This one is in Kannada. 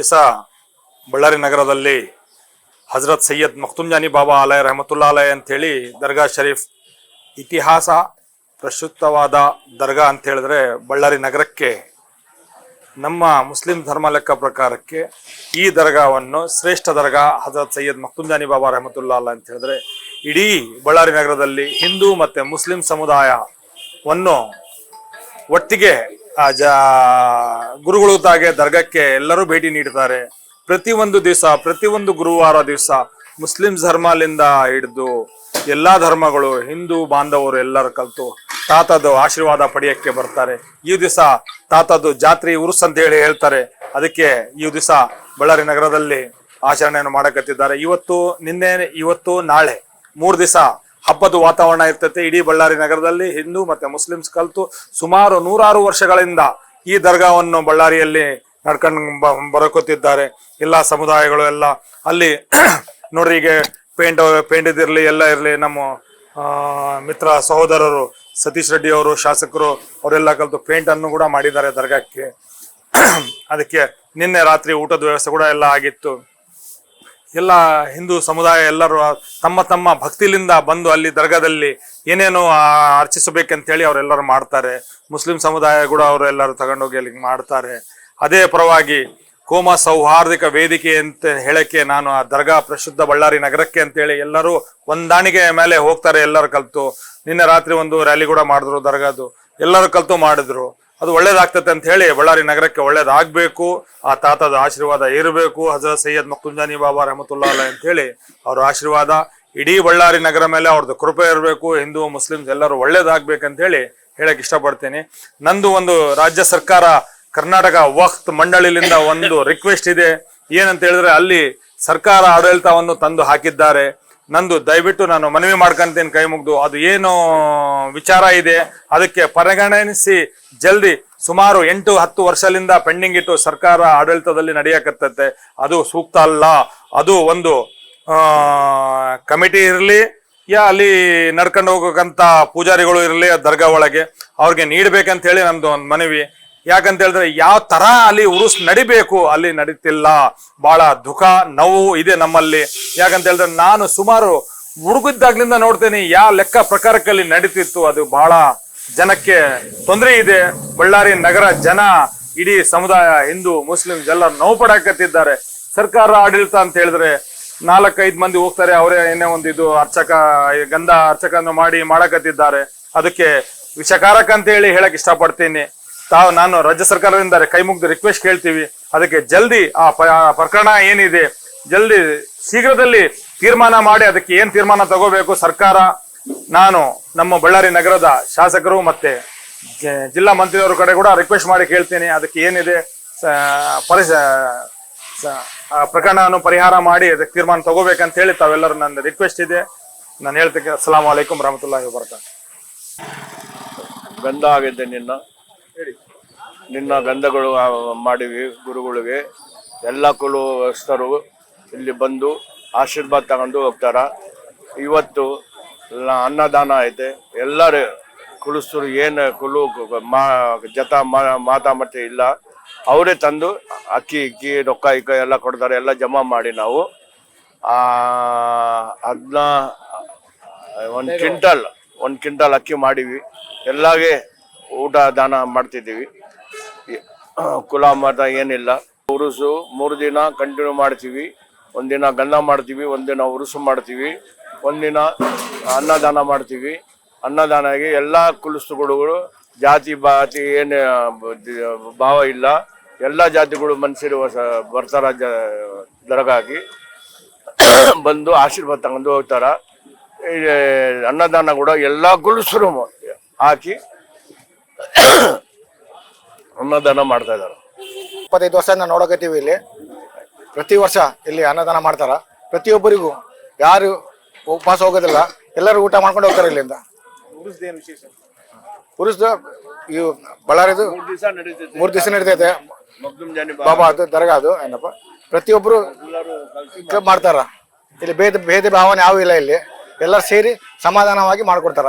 ದಿವಸ ಬಳ್ಳಾರಿ ನಗರದಲ್ಲಿ ಹಜರತ್ ಸೈಯದ್ ಮಖ್ತುಂಜಾನಿ ಬಾಬಾ ಆಲಯ ರಹಮತುಲ್ಲಾ ಆಲಯ ಅಂತೇಳಿ ದರ್ಗಾ ಶರೀಫ್ ಇತಿಹಾಸ ಪ್ರಸ್ತುತವಾದ ದರ್ಗಾ ಅಂತ ಹೇಳಿದ್ರೆ ಬಳ್ಳಾರಿ ನಗರಕ್ಕೆ ನಮ್ಮ ಮುಸ್ಲಿಂ ಧರ್ಮ ಲೆಕ್ಕ ಪ್ರಕಾರಕ್ಕೆ ಈ ದರ್ಗಾವನ್ನು ಶ್ರೇಷ್ಠ ದರ್ಗಾ ಹಜರತ್ ಸೈಯದ್ ಮಖ್ತುಂಜಾನಿ ಬಾಬಾ ರಹಮತುಲ್ಲಾ ಅಲ್ಲ ಅಂತ ಹೇಳಿದ್ರೆ ಇಡೀ ಬಳ್ಳಾರಿ ನಗರದಲ್ಲಿ ಹಿಂದೂ ಮತ್ತೆ ಮುಸ್ಲಿಂ ಸಮುದಾಯವನ್ನು ಒಟ್ಟಿಗೆ ಜ, ಗುರುಗಳು ತಾಗೆ ದರ್ಗಕ್ಕೆ ಎಲ್ಲರೂ ಭೇಟಿ ನೀಡ್ತಾರೆ. ಒಂದು ದಿವಸ, ಪ್ರತಿಯೊಂದು ಗುರುವಾರ ದಿವಸ ಮುಸ್ಲಿಂ ಧರ್ಮದಿಂದ ಹಿಡಿದು ಎಲ್ಲಾ ಧರ್ಮಗಳು, ಹಿಂದೂ ಬಾಂಧವರು ಎಲ್ಲರೂ ಕಲಿತು ತಾತದು ಆಶೀರ್ವಾದ ಪಡೆಯಕ್ಕೆ ಬರ್ತಾರೆ. ಈ ದಿವಸ ತಾತದ್ದು ಜಾತ್ರೆ ಉರುಸ್ ಅಂತ ಹೇಳಿ ಹೇಳ್ತಾರೆ. ಅದಕ್ಕೆ ಈ ದಿವಸ ಬಳ್ಳಾರಿ ನಗರದಲ್ಲಿ ಆಚರಣೆಯನ್ನು ಮಾಡಕತ್ತಿದ್ದಾರೆ. ಇವತ್ತು, ನಿನ್ನೆ, ಇವತ್ತು, ನಾಳೆ ಮೂರು ದಿವಸ ಹಬ್ಬದ ವಾತಾವರಣ ಇರ್ತೈತೆ ಇಡೀ ಬಳ್ಳಾರಿ ನಗರದಲ್ಲಿ ಹಿಂದೂ ಮತ್ತೆ ಮುಸ್ಲಿಮ್ಸ್ ಕಲ್ತು ಸುಮಾರು ನೂರಾರು ವರ್ಷಗಳಿಂದ ಈ ದರ್ಗಾವನ್ನು ಬಳ್ಳಾರಿಯಲ್ಲಿ ನಡ್ಕೊಂಡು ಬ- ಬರಕುತ್ತಿದ್ದಾರೆ. ಎಲ್ಲ ಸಮುದಾಯಗಳು ಎಲ್ಲ ಅಲ್ಲಿ ನೋಡ್ರಿ ಈಗ ಪೇಂಟ್ ಪೇಂಟ್ ಇರ್ಲಿ ಎಲ್ಲ ಇರಲಿ ನಮ್ಮ ಮಿತ್ರ ಸಹೋದರರು ಸತೀಶ್ ರೆಡ್ಡಿ ಅವರು, ಶಾಸಕರು ಅವರೆಲ್ಲ ಕಲಿತು ಪೇಂಟ್ ಅನ್ನು ಕೂಡ ಮಾಡಿದ್ದಾರೆ ದರ್ಗಾಕ್ಕೆ. ಅದಕ್ಕೆ ನಿನ್ನೆ ರಾತ್ರಿ ಊಟದ ವ್ಯವಸ್ಥೆ ಕೂಡ ಎಲ್ಲ ಆಗಿತ್ತು. ಎಲ್ಲ ಹಿಂದೂ ಸಮುದಾಯ ಎಲ್ಲರೂ ತಮ್ಮ ತಮ್ಮ ಭಕ್ತಿಲಿಂದ ಬಂದು ಅಲ್ಲಿ ದರ್ಗಾದಲ್ಲಿ ಏನೇನು ಅರ್ಚಿಸಬೇಕಂತೇಳಿ ಅವರೆಲ್ಲರೂ ಮಾಡ್ತಾರೆ. ಮುಸ್ಲಿಂ ಸಮುದಾಯ ಕೂಡ ಅವರೆಲ್ಲರೂ ತಗೊಂಡೋಗಿ ಅಲ್ಲಿ ಮಾಡ್ತಾರೆ. ಅದೇ ಪರವಾಗಿ ಕೋಮ ಸೌಹಾರ್ದಿಕ ವೇದಿಕೆ ಅಂತ ಹೇಳಕ್ಕೆ ನಾನು ಆ ದರ್ಗಾ ಪ್ರಸಿದ್ಧ ಬಳ್ಳಾರಿ ನಗರಕ್ಕೆ ಅಂತೇಳಿ ಎಲ್ಲರೂ ಒಂದಾಣಿಗೆ ಮೇಲೆ ಹೋಗ್ತಾರೆ ಎಲ್ಲರೂ ಕಲ್ತು. ನಿನ್ನೆ ರಾತ್ರಿ ಒಂದು ರ್ಯಾಲಿ ಕೂಡ ಮಾಡಿದ್ರು ದರ್ಗಾದು. ಎಲ್ಲರೂ ಕಲ್ತು ಮಾಡಿದ್ರು. ಅದು ಒಳ್ಳೇದಾಗ್ತದೆ ಅಂತ ಹೇಳಿ ಬಳ್ಳಾರಿ ನಗರಕ್ಕೆ ಒಳ್ಳೇದಾಗಬೇಕು, ಆ ತಾತದ ಆಶೀರ್ವಾದ ಇರಬೇಕು, ಹಜರತ್ ಸೈಯದ್ ಮಕ್ತುಂಜಾನಿ ಬಾಬಾ ರಹಮತುಲ್ಲಾ ಅಂತ ಹೇಳಿ ಅವ್ರ ಆಶೀರ್ವಾದ ಇಡೀ ಬಳ್ಳಾರಿ ನಗರ ಮೇಲೆ ಅವ್ರದ್ದು ಕೃಪೆ ಇರಬೇಕು, ಹಿಂದೂ, ಮುಸ್ಲಿಮ್ಸ್ ಎಲ್ಲರೂ ಒಳ್ಳೇದಾಗ್ಬೇಕಂತ ಹೇಳಿ ಹೇಳಕ್ ಇಷ್ಟಪಡ್ತೀನಿ. ನಂದು ಒಂದು ರಾಜ್ಯ ಸರ್ಕಾರ ಕರ್ನಾಟಕ ವಕ್ತ್ ಮಂಡಳಿಲಿಂದ ಒಂದು ರಿಕ್ವೆಸ್ಟ್ ಇದೆ. ಏನಂತ ಹೇಳಿದ್ರೆ ಅಲ್ಲಿ ಸರ್ಕಾರ ಆಡಳಿತವನ್ನು ತಂದು ಹಾಕಿದ್ದಾರೆ. ನಂದು ದಯವಿಟ್ಟು ನಾನು ಮನವಿ ಮಾಡ್ಕೊಂತೀನಿ ಕೈ ಮುಗ್ದು. ಅದು ಏನು ವಿಚಾರ ಇದೆ. ಅದಕ್ಕೆ ಪರಿಗಣಿಸಿ ಜಲ್ದಿ ಸುಮಾರು ಎಂಟು ಹತ್ತು ವರ್ಷದಿಂದ ಪೆಂಡಿಂಗ್ ಇಟ್ಟು ಸರ್ಕಾರ ಆಡಳಿತದಲ್ಲಿ ನಡೆಯಕತ್ತತೆ. ಅದು ಸೂಕ್ತ ಅಲ್ಲ. ಅದು ಒಂದು ಕಮಿಟಿ ಇರಲಿ, ಯಾ ಅಲ್ಲಿ ನಡ್ಕೊಂಡು ಹೋಗಕ್ಕಂತ ಪೂಜಾರಿಗಳು ಇರಲಿ, ದರ್ಗಾ ಒಳಗೆ. ಅವ್ರಿಗೆ ನೀಡ್ಬೇಕಂತ ಹೇಳಿ ನಮ್ದು ಒಂದು ಮನವಿ. ಯಾಕಂತ ಹೇಳಿದ್ರೆ ಯಾವ ತರ ಅಲ್ಲಿ ಉರುಸ್ ನಡಿಬೇಕು, ಅಲ್ಲಿ ನಡೀತಿಲ್ಲ. ಬಹಳ ದುಃಖ, ನೋವು ಇದೆ ನಮ್ಮಲ್ಲಿ. ಯಾಕಂತ ಹೇಳಿದ್ರೆ ನಾನು ಸುಮಾರು ಹುಡುಗಿದ್ದಾಗ್ಲಿಂದ ನೋಡ್ತೇನೆ ಯಾವ ಲೆಕ್ಕ ಪ್ರಕಾರಕ್ಕಲ್ಲಿ ನಡೀತಿತ್ತು. ಅದು ಬಹಳ ಜನಕ್ಕೆ ತೊಂದರೆ ಇದೆ. ಬಳ್ಳಾರಿ ನಗರ ಜನ ಇಡೀ ಸಮುದಾಯ, ಹಿಂದೂ, ಮುಸ್ಲಿಂ ಎಲ್ಲ ನೋವು ಪಡಾಕತ್ತಿದ್ದಾರೆ. ಸರ್ಕಾರ ಆಡಳಿತ ಅಂತ ಹೇಳಿದ್ರೆ ನಾಲ್ಕೈದು ಮಂದಿ ಹೋಗ್ತಾರೆ, ಅವರೇ ಏನೇ ಒಂದು ಇದು ಅರ್ಚಕ, ಗಂಧ ಅರ್ಚಕನ ಮಾಡಿ ಮಾಡಕತ್ತಿದ್ದಾರೆ. ಅದಕ್ಕೆ ವಿಷಕಾರಕ ಅಂತ ಹೇಳಿ ಹೇಳಕ್ ಇಷ್ಟಪಡ್ತೀನಿ. ತಾವು ನಾನು ರಾಜ್ಯ ಸರ್ಕಾರದಿಂದ ಕೈ ಮುಗಿದು ರಿಕ್ವೆಸ್ಟ್ ಕೇಳ್ತೀವಿ. ಅದಕ್ಕೆ ಜಲ್ದಿ ಆ ಪ್ರಕರಣ ಏನಿದೆ, ಜಲ್ದಿ ಶೀಘ್ರದಲ್ಲಿ ತೀರ್ಮಾನ ಮಾಡಿ, ಅದಕ್ಕೆ ಏನ್ ತೀರ್ಮಾನ ತಗೋಬೇಕು ಸರ್ಕಾರ. ನಾನು ನಮ್ಮ ಬಳ್ಳಾರಿ ನಗರದ ಶಾಸಕರು ಮತ್ತೆ ಜಿಲ್ಲಾ ಮಂತ್ರಿಯವರ ಕಡೆ ಕೂಡ ರಿಕ್ವೆಸ್ಟ್ ಮಾಡಿ ಕೇಳ್ತೀನಿ. ಅದಕ್ಕೆ ಏನಿದೆ ಪರಿಸ ಪ್ರಕರಣವನ್ನು ಪರಿಹಾರ ಮಾಡಿ, ಅದಕ್ಕೆ ತೀರ್ಮಾನ ತಗೋಬೇಕಂತ ಹೇಳಿ ತಾವೆಲ್ಲರೂ ನನ್ನ ರಿಕ್ವೆಸ್ಟ್ ಇದೆ. ನಾನು ಹೇಳ್ತೇನೆ ಅಸ್ಲಾಂ ವಲೈಕುಂ ರಹಮತುಲ್ಲಾಹಿ ಬರ್ತಾನೆ ಗಂಧ ನಿನ್ನ. ನಿನ್ನ ಗಂಧಗಳು ಮಾಡಿವಿ ಗುರುಗಳಿಗೆ. ಎಲ್ಲ ಕುಲಸ್ಥರು ಇಲ್ಲಿ ಬಂದು ಆಶೀರ್ವಾದ ತಗೊಂಡು ಹೋಗ್ತಾರ. ಇವತ್ತು ಅನ್ನದಾನ ಐತೆ. ಎಲ್ಲರೂ ಕುಲಸ್ಥರು ಏನು ಕುಲು ಮಾ ಜತ ಮಾತಾ ಮತ್ತೆ ಇಲ್ಲ. ಅವರೇ ತಂದು ಅಕ್ಕಿ ಇಕ್ಕಿ ರೊಕ್ಕ ಇಕ್ಕ ಎಲ್ಲ ಕೊಡ್ತಾರೆ. ಎಲ್ಲ ಜಮಾ ಮಾಡಿ ನಾವು. ಆ ಅದನ್ನ ಒಂದು ಕ್ವಿಂಟಲ್ ಒಂದು ಕ್ವಿಂಟಲ್ ಅಕ್ಕಿ ಮಾಡಿವಿ. ಎಲ್ಲಾಗೆ ಊಟ ದಾನ ಮಾಡ್ತಿದ್ದೀವಿ. ಕುಲ ಮತ ಏನಿಲ್ಲ. ಉರುಸು ಮೂರು ದಿನ ಕಂಟಿನ್ಯೂ ಮಾಡ್ತೀವಿ. ಒಂದಿನ ಗಂಧ ಮಾಡ್ತೀವಿ ಒಂದಿನ ಉರುಸು ಮಾಡ್ತೀವಿ. ಒಂದಿನ ಅನ್ನದಾನ ಮಾಡ್ತೀವಿ. ಅನ್ನದಾನಗೆ ಎಲ್ಲ ಕುಲಸ್ತುಗಳು ಜಾತಿ ಬಾತಿ ಏನು ಭಾವ ಇಲ್ಲ. ಎಲ್ಲ ಜಾತಿಗಳು ಮನುಷ್ಯರು ಹೊಸ, ಬರ್ತಾರ, ಜ, ದರಗಾಗಿ. ಬಂದು ಆಶೀರ್ವಾದ ತಗೊಂಡು ಹೋಗ್ತಾರ. ಅನ್ನದಾನ ಕೂಡ ಎಲ್ಲ ಗುಡಿಸರು ಹಾಕಿ ಅನ್ನದಾನ ಮಾಡ್ತಾ ಇದ್ದಾರೆ. ಇಪ್ಪತ್ತೈದು ವರ್ಷ ನೋಡಕತ್ತೀವಿ ಇಲ್ಲಿ. ಪ್ರತಿ ವರ್ಷ ಇಲ್ಲಿ ಅನ್ನದಾನ ಮಾಡ್ತಾರ. ಪ್ರತಿಯೊಬ್ಬರಿಗೂ ಯಾರು ಉಪವಾಸ ಹೋಗೋದಿಲ್ಲ, ಎಲ್ಲರೂ ಊಟ ಮಾಡ್ಕೊಂಡು ಹೋಗ್ತಾರೆ ಇಲ್ಲಿಂದ. ಪುರುಷದ ಇವು ಬಳ್ಳಾರಿದು ಮೂರು ದಿವಸ ನಡೀತೈತೆ. ಬಾಬಾ ಅದು ದರ್ಗಾ ಅದು, ಏನಪ್ಪ? ಪ್ರತಿಯೊಬ್ಬರು ಮಾಡ್ತಾರ. ಇಲ್ಲಿ ಭೇದ ಭೇದ ಭಾವನೆ ಯಾವ ಇಲ್ಲ ಇಲ್ಲಿ. ಎಲ್ಲರೂ ಸೇರಿ ಸಮಾಧಾನವಾಗಿ ಮಾಡ್ಕೊಡ್ತಾರ.